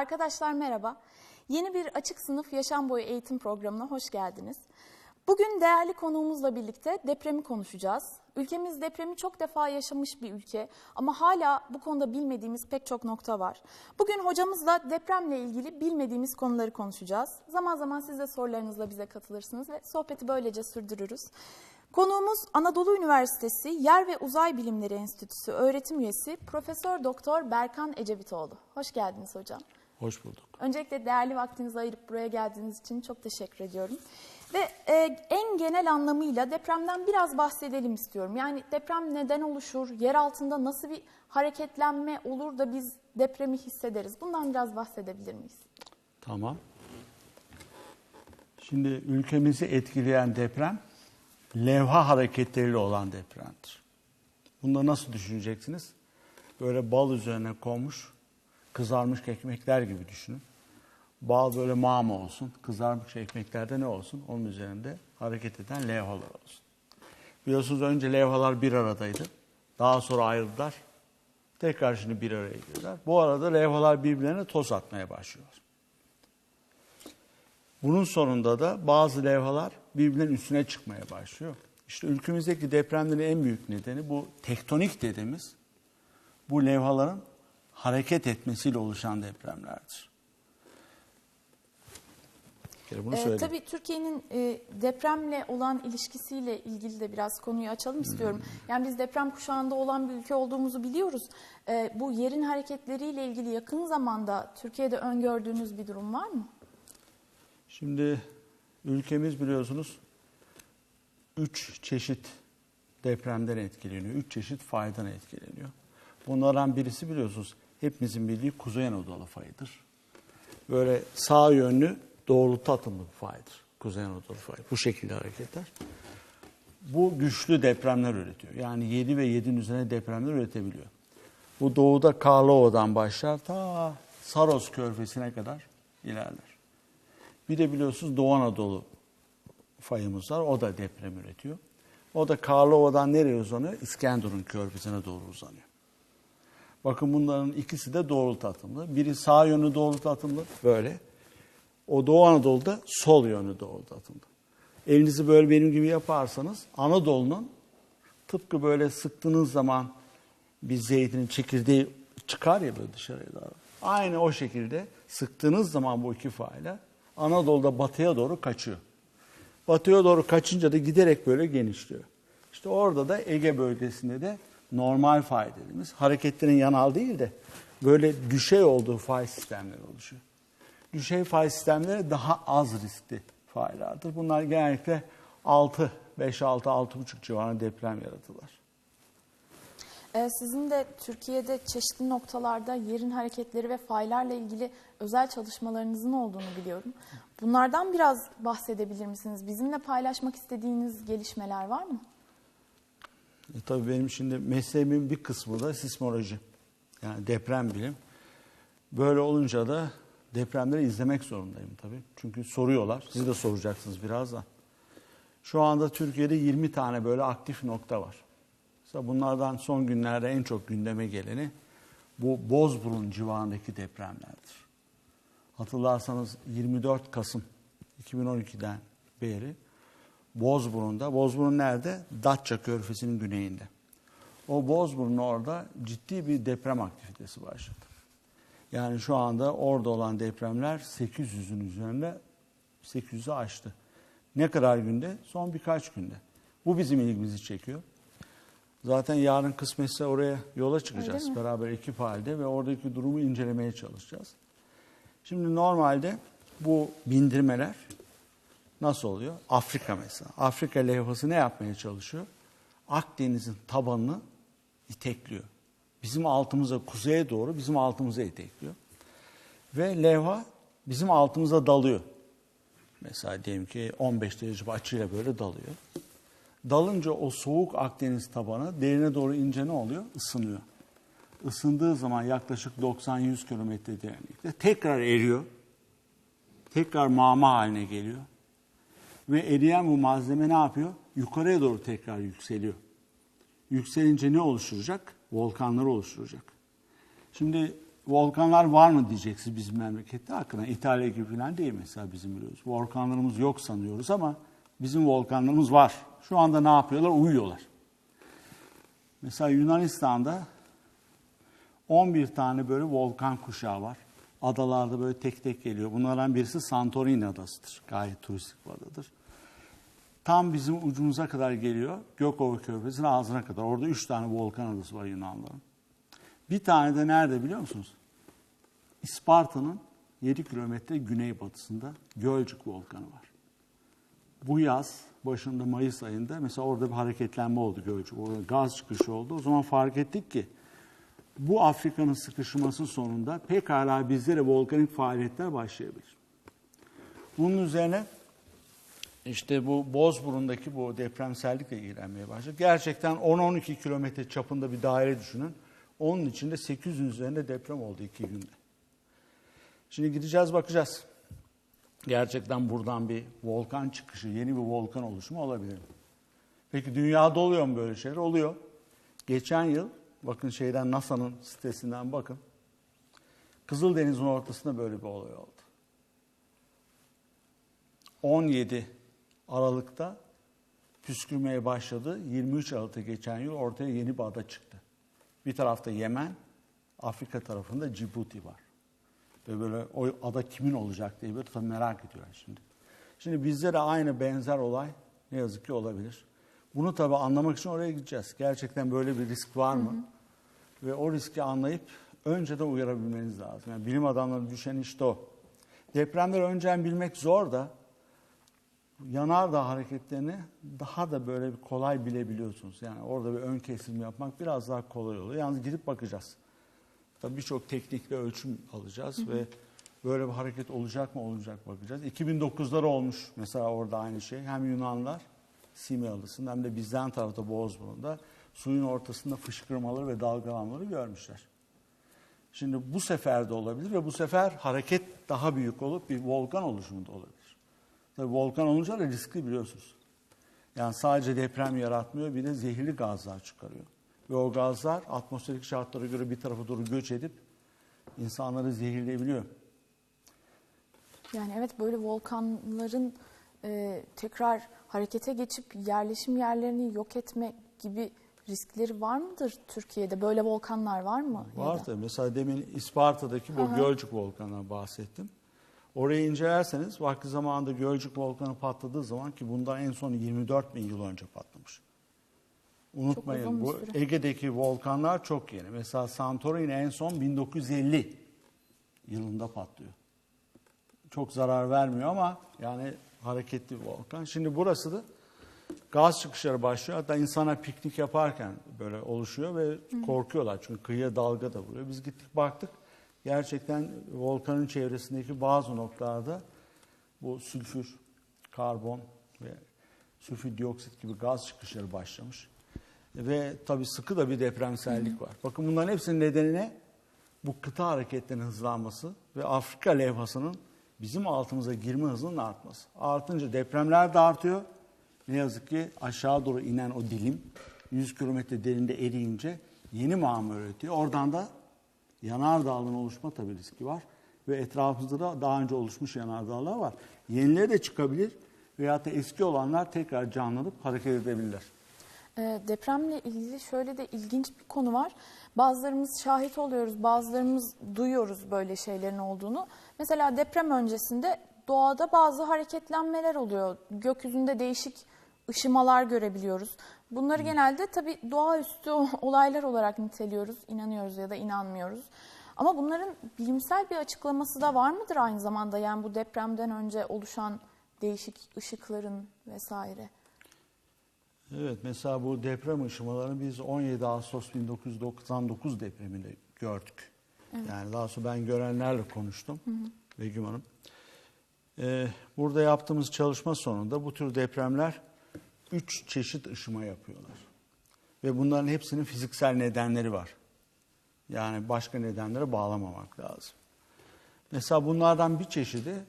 Arkadaşlar merhaba. Yeni bir açık sınıf yaşam boyu eğitim programına hoş geldiniz. Bugün değerli konuğumuzla birlikte depremi konuşacağız. Ülkemiz depremi çok defa yaşamış bir ülke ama hala bu konuda bilmediğimiz pek çok nokta var. Bugün hocamızla depremle ilgili bilmediğimiz konuları konuşacağız. Zaman zaman siz de sorularınızla bize katılırsınız ve sohbeti böylece sürdürürüz. Konuğumuz Anadolu Üniversitesi Yer ve Uzay Bilimleri Enstitüsü öğretim üyesi Profesör Doktor Berkan Ecevitoğlu. Hoş geldiniz hocam. Hoş bulduk. Öncelikle değerli vaktinizi ayırıp buraya geldiğiniz için çok teşekkür ediyorum. Ve e, en genel anlamıyla depremden biraz bahsedelim istiyorum. Yani deprem neden oluşur? Yer altında nasıl bir hareketlenme olur da biz depremi hissederiz? Bundan biraz bahsedebilir miyiz? Tamam. Şimdi ülkemizi etkileyen deprem levha hareketleriyle olan depremdir. Bunda nasıl düşüneceksiniz? Böyle bal üzerine konmuş kızarmış ekmekler gibi düşünün. Bal böyle mama olsun, kızarmış ekmeklerde ne olsun? Onun üzerinde hareket eden levhalar olsun. Biliyorsunuz önce levhalar bir aradaydı. Daha sonra ayrıldılar. Tekrar şimdi bir araya girdiler. Bu arada levhalar birbirlerine toz atmaya başlıyorlar. Bunun sonunda da bazı levhalar birbirinin üstüne çıkmaya başlıyor. İşte ülkemizdeki depremlerin en büyük nedeni bu tektonik dediğimiz bu levhaların hareket etmesiyle oluşan depremlerdir. Bunu ee, tabii Türkiye'nin e, depremle olan ilişkisiyle ilgili de biraz konuyu açalım istiyorum. Hmm. Yani biz deprem kuşağında olan bir ülke olduğumuzu biliyoruz. E, bu yerin hareketleriyle ilgili yakın zamanda Türkiye'de öngördüğünüz bir durum var mı? Şimdi ülkemiz biliyorsunuz üç çeşit depremden etkileniyor. Üç çeşit faydan etkileniyor. Bunlardan birisi biliyorsunuz hepimizin bildiği Kuzey Anadolu fayıdır. Böyle sağ yönlü doğrultu atımlı bir faydır. Kuzey Anadolu fayı. Bu şekilde hareketler. Bu güçlü depremler üretiyor. Yani 7 ve 7'nin üzerine depremler üretebiliyor. Bu doğuda Karlova'dan başlar ta Saros körfesine kadar ilerler. Bir de biliyorsunuz Doğu Anadolu fayımız var. O da deprem üretiyor. O da Karlova'dan nereye uzanıyor? İskenderun körfesine doğru uzanıyor. Bakın bunların ikisi de doğrultu atımlı. Biri sağ yönlü doğrultu atımlı böyle. O Doğu Anadolu'da sol yönlü doğrultu atımlı. Elinizi böyle benim gibi yaparsanız Anadolu'nun tıpkı böyle sıktığınız zaman bir zeytinin çekirdeği çıkar ya böyle dışarıya doğru. Aynı o şekilde sıktığınız zaman bu iki faile Anadolu'da batıya doğru kaçıyor. Batıya doğru kaçınca da giderek böyle genişliyor. İşte orada da Ege bölgesinde de normal fay dediğimiz hareketlerin yanal değil de böyle düşey olduğu fay sistemleri oluşuyor. Düşey fay sistemleri daha az riskli faylardır. Bunlar genellikle 6, 5, 6, 6,5 civarında deprem yaratırlar. Ee, sizin de Türkiye'de çeşitli noktalarda yerin hareketleri ve faylarla ilgili özel çalışmalarınızın olduğunu biliyorum. Bunlardan biraz bahsedebilir misiniz? Bizimle paylaşmak istediğiniz gelişmeler var mı? E, tabii benim şimdi mesleğimin bir kısmı da sismoloji. Yani deprem bilim. Böyle olunca da depremleri izlemek zorundayım tabii. Çünkü soruyorlar. Siz de soracaksınız birazdan. Şu anda Türkiye'de 20 tane böyle aktif nokta var. Mesela bunlardan son günlerde en çok gündeme geleni bu Bozburun civarındaki depremlerdir. Hatırlarsanız 24 Kasım 2012'den beri Bozburun'da. Bozburun nerede? Datça Körfezi'nin güneyinde. O Bozburun orada ciddi bir deprem aktivitesi başladı. Yani şu anda orada olan depremler 800'ün üzerinde 800'ü aştı. Ne kadar günde? Son birkaç günde. Bu bizim ilgimizi çekiyor. Zaten yarın kısmetse oraya yola çıkacağız beraber ekip halde ve oradaki durumu incelemeye çalışacağız. Şimdi normalde bu bindirmeler Nasıl oluyor? Afrika mesela. Afrika levhası ne yapmaya çalışıyor? Akdeniz'in tabanını itekliyor. Bizim altımıza kuzeye doğru bizim altımıza itekliyor. Ve levha bizim altımıza dalıyor. Mesela diyelim ki 15 derece açıyla böyle dalıyor. Dalınca o soğuk Akdeniz tabanı derine doğru ince ne oluyor? Isınıyor. Isındığı zaman yaklaşık 90-100 kilometre derinlikte tekrar eriyor. Tekrar mama haline geliyor. Ve eriyen bu malzeme ne yapıyor? Yukarıya doğru tekrar yükseliyor. Yükselince ne oluşturacak? Volkanları oluşturacak. Şimdi volkanlar var mı diyeceksiniz bizim memlekette hakkında. İtalya gibi falan değil mesela bizim biliyoruz. Volkanlarımız yok sanıyoruz ama bizim volkanlarımız var. Şu anda ne yapıyorlar? Uyuyorlar. Mesela Yunanistan'da 11 tane böyle volkan kuşağı var. Adalarda böyle tek tek geliyor. Bunlardan birisi Santorini adasıdır. Gayet turistik bir adadır. Tam bizim ucumuza kadar geliyor. Gökova Körfezi'nin ağzına kadar. Orada 3 tane volkan adası var Yunanların. Bir tane de nerede biliyor musunuz? İsparta'nın 7 kilometre güneybatısında Gölcük volkanı var. Bu yaz başında Mayıs ayında mesela orada bir hareketlenme oldu Gölcük. Orada gaz çıkışı oldu. O zaman fark ettik ki bu Afrika'nın sıkışması sonunda pekala bizde de volkanik faaliyetler başlayabilir. Bunun üzerine işte bu Bozburun'daki bu depremsellikle ilgilenmeye başladık. Gerçekten 10-12 kilometre çapında bir daire düşünün. Onun içinde 800'ün üzerinde deprem oldu iki günde. Şimdi gideceğiz bakacağız. Gerçekten buradan bir volkan çıkışı, yeni bir volkan oluşumu olabilir mi? Peki dünyada oluyor mu böyle şeyler? Oluyor. Geçen yıl, bakın şeyden NASA'nın sitesinden bakın. Kızıldeniz'in ortasında böyle bir olay oldu. 17 Aralık'ta püskürmeye başladı. 23 Aralık'ta geçen yıl ortaya yeni bir ada çıktı. Bir tarafta Yemen, Afrika tarafında Cibuti var. Ve böyle o ada kimin olacak diye böyle tabii merak ediyorlar şimdi. Şimdi bizde de aynı benzer olay ne yazık ki olabilir. Bunu tabii anlamak için oraya gideceğiz. Gerçekten böyle bir risk var mı? Ve o riski anlayıp önceden uyarabilmeniz lazım. Yani bilim adamları düşen işte o. Depremleri önceden bilmek zor da yanardağ hareketlerini daha da böyle bir kolay bilebiliyorsunuz. Yani orada bir ön kesim yapmak biraz daha kolay oluyor. Yalnız gidip bakacağız. Tabii birçok teknikle ölçüm alacağız ve böyle bir hareket olacak mı olacak bakacağız. 2009'lar olmuş mesela orada aynı şey. Hem Yunanlar Simi Adası'nda hem de bizden tarafta Bozburun'da suyun ortasında fışkırmaları ve dalgalanmaları görmüşler. Şimdi bu sefer de olabilir ve bu sefer hareket daha büyük olup bir volkan oluşumu da olabilir. Tabii volkan olunca da riskli biliyorsunuz. Yani sadece deprem yaratmıyor bir de zehirli gazlar çıkarıyor. Ve o gazlar atmosferik şartlara göre bir tarafa doğru göç edip insanları zehirleyebiliyor. Yani evet böyle volkanların e, tekrar harekete geçip yerleşim yerlerini yok etme gibi riskleri var mıdır Türkiye'de? Böyle volkanlar var mı? Var tabii. Mesela demin İsparta'daki bu Gölcük volkanından bahsettim. Orayı incelerseniz vakti zamanında Gölcük volkanı patladığı zaman ki bundan en son 24 bin yıl önce patlamış. Unutmayın bu. Ege'deki volkanlar çok yeni. Mesela Santorini en son 1950 yılında patlıyor. Çok zarar vermiyor ama yani hareketli bir volkan. Şimdi burası da gaz çıkışları başlıyor. Hatta insana piknik yaparken böyle oluşuyor ve korkuyorlar. Çünkü kıyıya dalga da vuruyor. Biz gittik baktık. Gerçekten volkanın çevresindeki bazı noktalarda bu sülfür, karbon ve sülfür dioksit gibi gaz çıkışları başlamış. Ve tabii sıkı da bir depremsellik var. Bakın bunların hepsinin nedeni ne? Bu kıta hareketlerinin hızlanması ve Afrika levhasının bizim altımıza girme hızının artması. Artınca depremler de artıyor. Ne yazık ki aşağı doğru inen o dilim 100 kilometre derinde eriyince yeni mağmur üretiyor. Oradan da yanardağların oluşma tabii riski var. Ve etrafımızda da daha önce oluşmuş yanardağlar var. Yenileri de çıkabilir veyahut da eski olanlar tekrar canlanıp hareket edebilirler. E, depremle ilgili şöyle de ilginç bir konu var. Bazılarımız şahit oluyoruz, bazılarımız duyuyoruz böyle şeylerin olduğunu. Mesela deprem öncesinde doğada bazı hareketlenmeler oluyor. Gökyüzünde değişik ışımalar görebiliyoruz. Bunları genelde tabii doğaüstü olaylar olarak niteliyoruz, inanıyoruz ya da inanmıyoruz. Ama bunların bilimsel bir açıklaması da var mıdır aynı zamanda? Yani bu depremden önce oluşan değişik ışıkların vesaire. Evet mesela bu deprem ışımalarını biz 17 Ağustos 1999 depreminde gördük. Yani daha sonra ben görenlerle konuştum Begüm Hanım. Ee, burada yaptığımız çalışma sonunda bu tür depremler üç çeşit ışıma yapıyorlar. Ve bunların hepsinin fiziksel nedenleri var. Yani başka nedenlere bağlamamak lazım. Mesela bunlardan bir çeşidi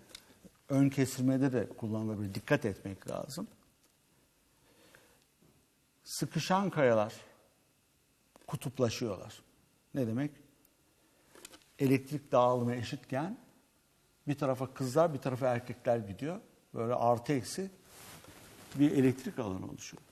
ön kesilmede de kullanılabilir. Dikkat etmek lazım. Sıkışan kayalar kutuplaşıyorlar. Ne demek? elektrik dağılımı eşitken bir tarafa kızlar bir tarafa erkekler gidiyor. Böyle artı eksi bir elektrik alanı oluşuyor.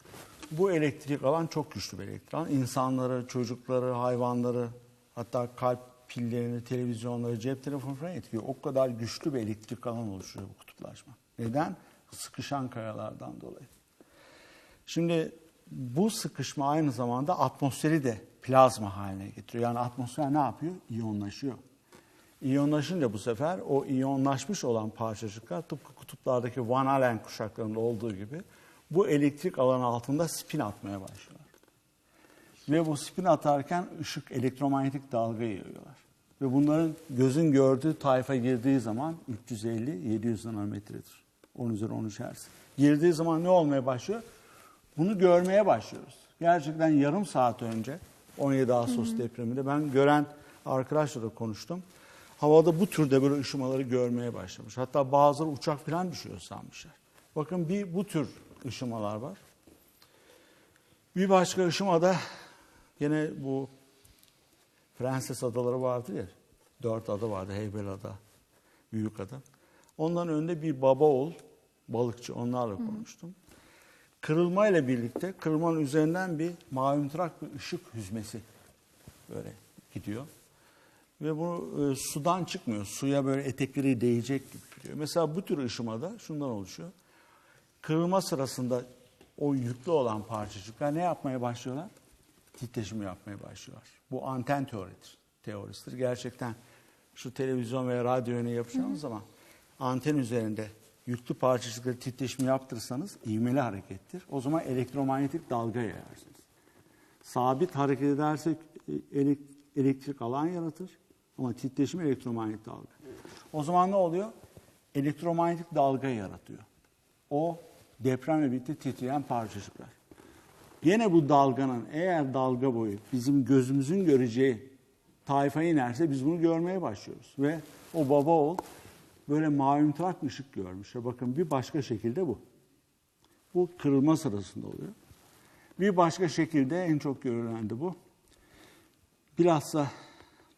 Bu elektrik alan çok güçlü bir elektrik alan. İnsanları, çocukları, hayvanları, hatta kalp pillerini, televizyonları, cep telefonu falan etkiliyor. O kadar güçlü bir elektrik alan oluşuyor bu kutuplaşma. Neden? Sıkışan kayalardan dolayı. Şimdi bu sıkışma aynı zamanda atmosferi de plazma haline getiriyor. Yani atmosfer ne yapıyor? İyonlaşıyor. İyonlaşınca bu sefer o iyonlaşmış olan parçacıklar tıpkı kutuplardaki Van Allen kuşaklarında olduğu gibi bu elektrik alanı altında spin atmaya başlıyorlar. Ve bu spin atarken ışık elektromanyetik dalga yayıyorlar. Ve bunların gözün gördüğü tayfa girdiği zaman 350-700 nanometredir. 10 üzeri 13 Hz. Girdiği zaman ne olmaya başlıyor? Bunu görmeye başlıyoruz. Gerçekten yarım saat önce 17 Ağustos depreminde ben gören arkadaşla da konuştum. Havada bu türde böyle ışımaları görmeye başlamış. Hatta bazıları uçak falan düşüyor sanmışlar. Bakın bir bu tür ışımalar var. Bir başka ışımada yine bu Prenses Adaları vardı ya. Dört ada vardı. Heybeliada, Büyükada. Onların önünde bir baba oğul balıkçı onlarla konuştum. Kırılma ile birlikte kırılmanın üzerinden bir mavimtırak bir ışık hüzmesi böyle gidiyor. Ve bu e, sudan çıkmıyor. Suya böyle etekleri değecek gibi gidiyor. Mesela bu tür ışımada şundan oluşuyor. Kırılma sırasında o yüklü olan parçacıklar ne yapmaya başlıyorlar? Titreşim yapmaya başlıyorlar. Bu anten teoridir, teorisidir. Gerçekten şu televizyon veya radyo yönü yapacağınız zaman anten üzerinde yüklü parçacıkları titreşimi yaptırırsanız ivmeli harekettir. O zaman elektromanyetik dalga yayarsınız. Sabit hareket edersek e, elek- elektrik alan yaratır ama titreşim elektromanyetik dalga. O zaman ne oluyor? Elektromanyetik dalga yaratıyor. O depremle birlikte titreyen parçacıklar. Yine bu dalganın eğer dalga boyu bizim gözümüzün göreceği tayfa inerse biz bunu görmeye başlıyoruz. Ve o baba oğul böyle mavimtırak ışık görmüşler. Bakın bir başka şekilde bu. Bu kırılma sırasında oluyor. Bir başka şekilde en çok görülen de bu. Bilhassa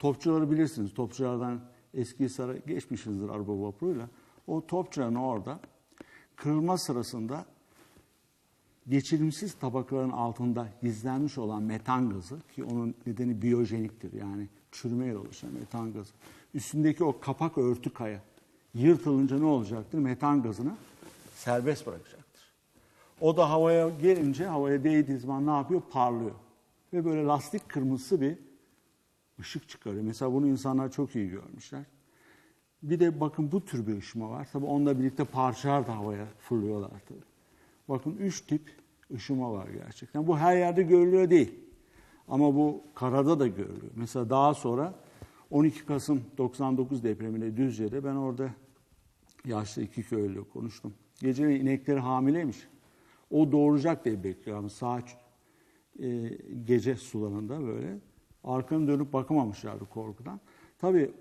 topçuları bilirsiniz. Topçulardan eski Hisar'a geçmişizdir araba vapuruyla. O topçuların orada kırılma sırasında geçirimsiz tabakaların altında gizlenmiş olan metan gazı ki onun nedeni biyojeniktir yani çürümeyle oluşan metan gazı. Üstündeki o kapak örtü kaya yırtılınca ne olacaktır? Metan gazını serbest bırakacaktır. O da havaya gelince havaya değdiği zaman ne yapıyor? Parlıyor. Ve böyle lastik kırmızısı bir ışık çıkarıyor. Mesela bunu insanlar çok iyi görmüşler. Bir de bakın bu tür bir ışıma var. Tabii onunla birlikte parçalar da havaya fırlıyorlar tabii. Bakın üç tip ışıma var gerçekten. Bu her yerde görülüyor değil. Ama bu karada da görülüyor. Mesela daha sonra 12 Kasım 99 depreminde Düzce'de ben orada yaşlı iki köylüyle konuştum. Geceleri inekleri hamileymiş. O doğuracak diye bekliyor. Saat e, gece sularında böyle. Arkanı dönüp bakamamışlardı korkudan. Tabii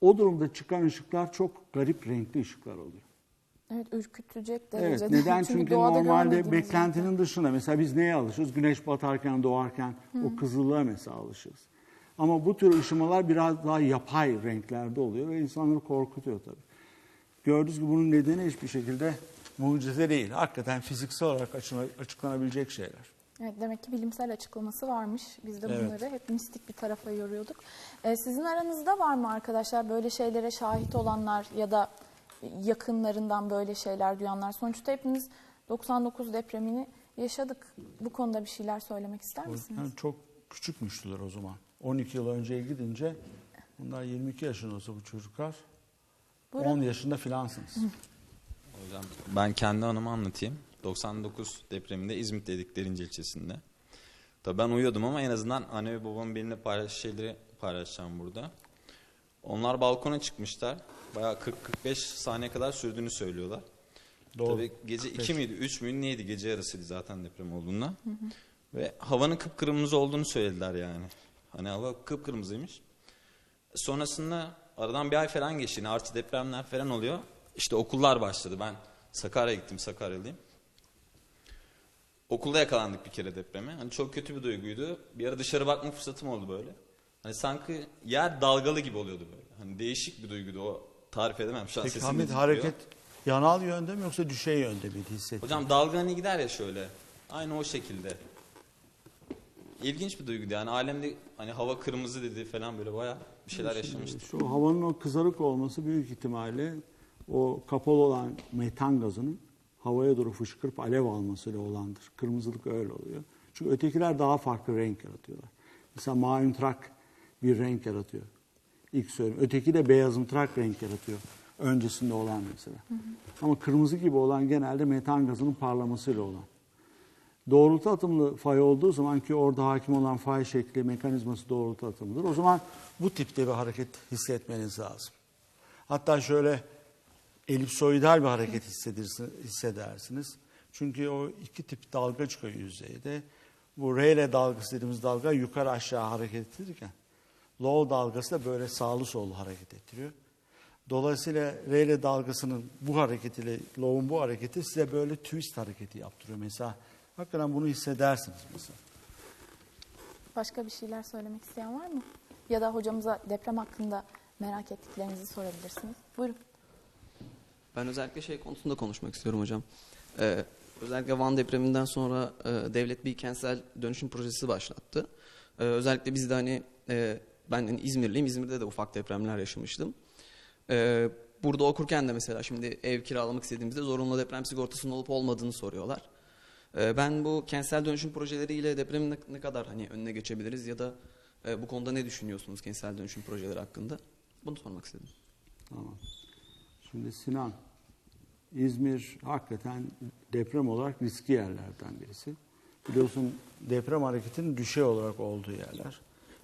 o durumda çıkan ışıklar çok garip renkli ışıklar oluyor. Evet ürkütecek Evet, derecede. neden? Çünkü, doğada normalde beklentinin dışında. Mesela biz neye alışırız? Güneş batarken, doğarken o kızıllığa mesela alışırız. Ama bu tür ışımalar biraz daha yapay renklerde oluyor ve insanları korkutuyor tabii. Gördüğünüz gibi bunun nedeni hiçbir şekilde mucize değil. Hakikaten fiziksel olarak açıkla- açıklanabilecek şeyler. Evet, demek ki bilimsel açıklaması varmış. Biz de Evet. bunları hep mistik bir tarafa yoruyorduk. Ee, sizin aranızda var mı arkadaşlar böyle şeylere şahit olanlar ya da yakınlarından böyle şeyler duyanlar? Sonuçta hepimiz 99 depremini yaşadık. Bu konuda bir şeyler söylemek ister misiniz? Yani çok küçükmüştüler o zaman. 12 yıl önceye gidince bunlar 22 yaşında olsa bu çocuklar Buyurun. 10 yaşında filansınız. Hocam ben kendi anımı anlatayım. 99 depreminde İzmit'teydik Derince ilçesinde. Tabii ben uyuyordum ama en azından anne ve babamın benimle paylaş şeyleri paylaşacağım burada. Onlar balkona çıkmışlar. Bayağı 40-45 saniye kadar sürdüğünü söylüyorlar. Doğru. Tabii gece 2 miydi 3 müydü neydi gece yarısıydı zaten deprem olduğunda. Ve havanın kıpkırmızı olduğunu söylediler yani. Hani hava kıpkırmızıymış. Sonrasında aradan bir ay falan geçti. Yine artı depremler falan oluyor. İşte okullar başladı. Ben Sakarya'ya gittim. Sakaryalıyım. Okulda yakalandık bir kere depreme. Hani çok kötü bir duyguydu. Bir ara dışarı bakma fırsatım oldu böyle. Hani sanki yer dalgalı gibi oluyordu böyle. Hani değişik bir duyguydu o. Tarif edemem şu an Peki Hamit titriyor. hareket yanal yönde mi yoksa düşey yönde miydi hissettin? Hocam dalga hani gider ya şöyle. Aynı o şekilde. İlginç bir duyguydu yani alemde hani hava kırmızı dedi falan böyle bayağı bir şeyler yaşamıştık. Şu havanın o kızarık olması büyük ihtimalle o kapalı olan metan gazının havaya doğru fışkırıp alev almasıyla olandır. Kırmızılık öyle oluyor. Çünkü ötekiler daha farklı renk yaratıyorlar. Mesela maüntrak bir renk yaratıyor. İlk söyleyeyim. Öteki de beyazımtırak renk yaratıyor. Öncesinde olan mesela. Ama kırmızı gibi olan genelde metan gazının parlamasıyla olan. Doğrultu atımlı fay olduğu zaman ki orada hakim olan fay şekli mekanizması doğrultu atımıdır. O zaman bu tipte bir hareket hissetmeniz lazım. Hatta şöyle elipsoidal bir hareket hissedersiniz. Çünkü o iki tip dalga çıkıyor yüzeyde. Bu Rayleigh dalgası dediğimiz dalga yukarı aşağı hareket ettirirken Low dalgası da böyle sağlı sollu hareket ettiriyor. Dolayısıyla Rayleigh dalgasının bu hareketiyle Low'un bu hareketi size böyle twist hareketi yaptırıyor mesela. Hakikaten bunu hissedersiniz mesela. Başka bir şeyler söylemek isteyen var mı? Ya da hocamıza deprem hakkında merak ettiklerinizi sorabilirsiniz. Buyurun. Ben özellikle şey konusunda konuşmak istiyorum hocam. Ee, özellikle Van depreminden sonra e, devlet bir kentsel dönüşüm projesi başlattı. Ee, özellikle biz de hani e, ben hani İzmirliyim. İzmir'de de ufak depremler yaşamıştım. Ee, burada okurken de mesela şimdi ev kiralamak istediğimizde zorunlu deprem sigortasının olup olmadığını soruyorlar. Ee, ben bu kentsel dönüşüm projeleriyle depremin ne, ne kadar hani önüne geçebiliriz ya da e, bu konuda ne düşünüyorsunuz kentsel dönüşüm projeleri hakkında? Bunu sormak istedim. Tamam. Şimdi Sinan, İzmir hakikaten deprem olarak riskli yerlerden birisi. Biliyorsun deprem hareketinin düşey olarak olduğu yerler.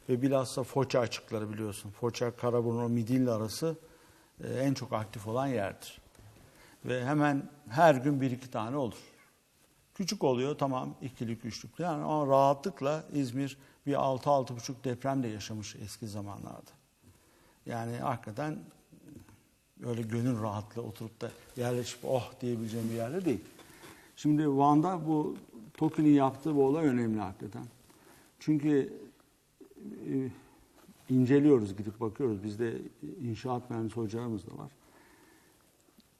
Ve bilhassa Foça açıkları biliyorsun. Foça, Karaburun, Midilli arası e, en çok aktif olan yerdir. Ve hemen her gün bir iki tane olur. Küçük oluyor tamam ikilik üçlük yani ama rahatlıkla İzmir bir 6-6,5 deprem de yaşamış eski zamanlarda. Yani hakikaten öyle gönül rahatlığı oturup da yerleşip oh diyebileceğim bir yerde değil. Şimdi Van'da bu TOKİ'nin yaptığı bu olay önemli hakikaten. Çünkü e, inceliyoruz, gidip bakıyoruz. Bizde inşaat mühendisi hocalarımız da var.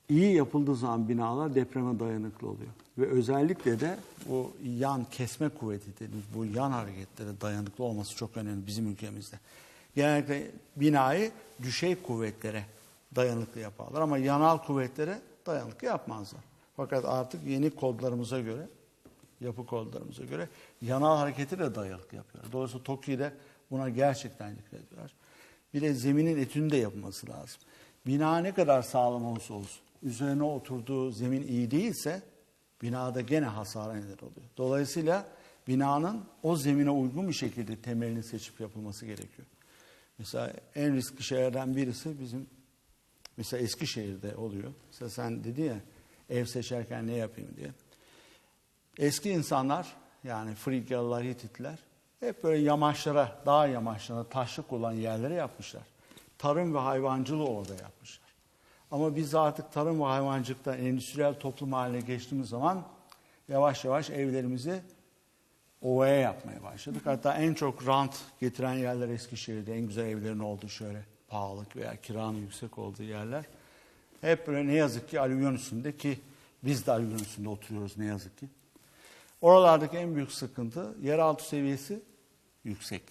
İyi yapıldığı zaman binalar depreme dayanıklı oluyor. Ve özellikle de bu yan kesme kuvveti dediğimiz bu yan hareketlere dayanıklı olması çok önemli bizim ülkemizde. Genellikle binayı düşey kuvvetlere dayanıklı yaparlar ama yanal kuvvetlere dayanıklı yapmazlar. Fakat artık yeni kodlarımıza göre, yapı kodlarımıza göre yanal hareketi de dayanıklı yapıyorlar. Dolayısıyla TOKİ'de buna gerçekten dikkat ediyorlar. Bir de zeminin etünün de yapılması lazım. Bina ne kadar sağlam olursa olsun, üzerine oturduğu zemin iyi değilse binada gene hasara neden oluyor. Dolayısıyla binanın o zemine uygun bir şekilde temelini seçip yapılması gerekiyor. Mesela en riskli şeylerden birisi bizim mesela Eskişehir'de oluyor. Mesela sen dedi ya ev seçerken ne yapayım diye. Eski insanlar yani Frigyalılar, Hititler hep böyle yamaçlara, dağ yamaçlarına, taşlık olan yerlere yapmışlar. Tarım ve hayvancılığı orada yapmışlar. Ama biz artık tarım ve hayvancılıktan endüstriyel toplum haline geçtiğimiz zaman yavaş yavaş evlerimizi ovaya yapmaya başladık. Hatta en çok rant getiren yerler Eskişehir'de. En güzel evlerin olduğu şöyle pahalılık veya kiranın yüksek olduğu yerler. Hep böyle ne yazık ki alüvyon üstünde ki biz de alüvyon üstünde oturuyoruz ne yazık ki. Oralardaki en büyük sıkıntı yeraltı seviyesi yüksek.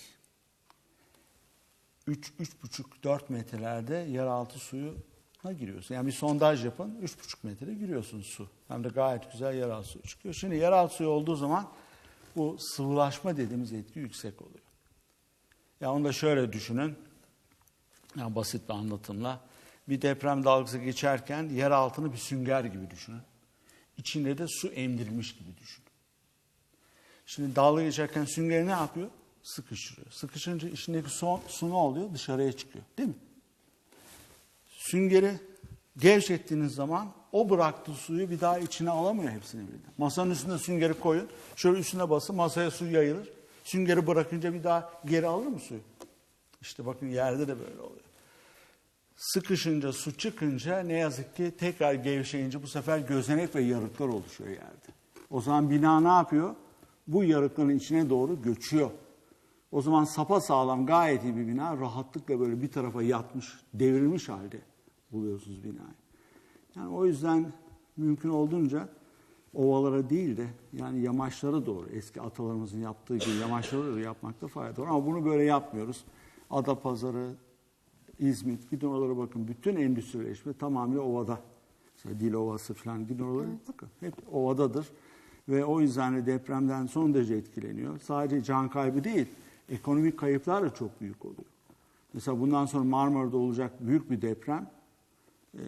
3-3,5-4 metrelerde yeraltı suyu giriyorsun. Yani bir sondaj yapın 3,5 metre giriyorsun su. Hem de gayet güzel yeraltı suyu çıkıyor. Şimdi yeraltı suyu olduğu zaman bu sıvılaşma dediğimiz etki yüksek oluyor. Ya onu da şöyle düşünün. Yani basit bir anlatımla. Bir deprem dalgası geçerken yer altını bir sünger gibi düşünün. İçinde de su emdirmiş gibi düşünün. Şimdi dalga geçerken süngeri ne yapıyor? Sıkıştırıyor. Sıkışınca içindeki su, su ne oluyor? Dışarıya çıkıyor. Değil mi? Süngeri gevşettiğiniz zaman o bıraktığı suyu bir daha içine alamıyor hepsini birden. Masanın üstüne süngeri koyun. Şöyle üstüne basın masaya su yayılır. Süngeri bırakınca bir daha geri alır mı suyu? İşte bakın yerde de böyle oluyor. Sıkışınca, su çıkınca ne yazık ki tekrar gevşeyince bu sefer gözenek ve yarıklar oluşuyor yerde. O zaman bina ne yapıyor? Bu yarıkların içine doğru göçüyor. O zaman sapa sağlam gayet iyi bir bina rahatlıkla böyle bir tarafa yatmış, devrilmiş halde buluyorsunuz binayı. Yani o yüzden mümkün olduğunca ovalara değil de yani yamaçlara doğru eski atalarımızın yaptığı gibi yamaçlara doğru yapmakta fayda var. Ama bunu böyle yapmıyoruz. Adapazarı, İzmit, gidin oralara bakın. Bütün endüstrileşme tamamıyla ovada. Mesela Dil Ovası falan gidin oralara bakın. Hep ovadadır. Ve o yüzden de depremden son derece etkileniyor. Sadece can kaybı değil, ekonomik kayıplar da çok büyük oluyor. Mesela bundan sonra Marmara'da olacak büyük bir deprem e,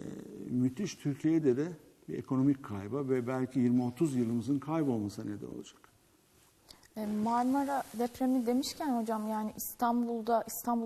müthiş Türkiye'de de bir ekonomik kayba ve belki 20-30 yılımızın kaybolmasına neden olacak. Marmara depremi demişken hocam yani İstanbul'da İstanbul